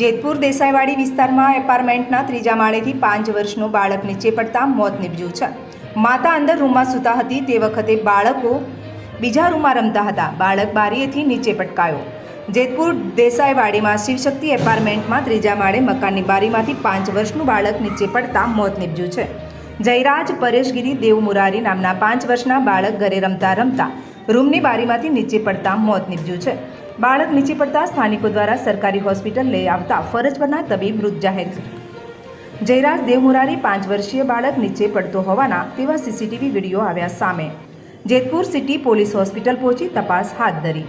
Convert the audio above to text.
જેતપુર દેસાઈવાડી વિસ્તારમાં એપાર્ટમેન્ટના ત્રીજા માળેથી પાંચ વર્ષનું બાળક નીચે પડતા મોત નીપજ્યું છે. માતા અંદર રૂમમાં સૂતા હતી, તે વખતે બાળકો બીજા રૂમમાં રમતા હતા. બાળક બારીએથી નીચે પટકાયો. જેતપુર દેસાઈવાડીમાં શિવશક્તિ એપાર્ટમેન્ટમાં ત્રીજા માળે મકાનની બારીમાંથી પાંચ વર્ષનું બાળક નીચે પડતા મોત નીપજ્યું છે. જયરાજ પરેશગીરી દેવમુરારી નામના પાંચ વર્ષના બાળક ઘરે રમતા રમતા રૂમની બારીમાંથી નીચે પડતા મોત નીપજ્યું છે. બાળક નીચે પડતા સ્થાનિકો દ્વારા સરકારી હોસ્પિટલ લઈ આવતા ફરજ પરના તબીબ મૃત જાહેર જયરાજ દેવમુરારી પાંચ વર્ષીય બાળક નીચે પડતો હોવાના તેવા સીસીટીવી વીડિયો આવ્યા સામે. જેતપુર સિટી પોલીસ હોસ્પિટલ પહોંચી તપાસ હાથ ધરી.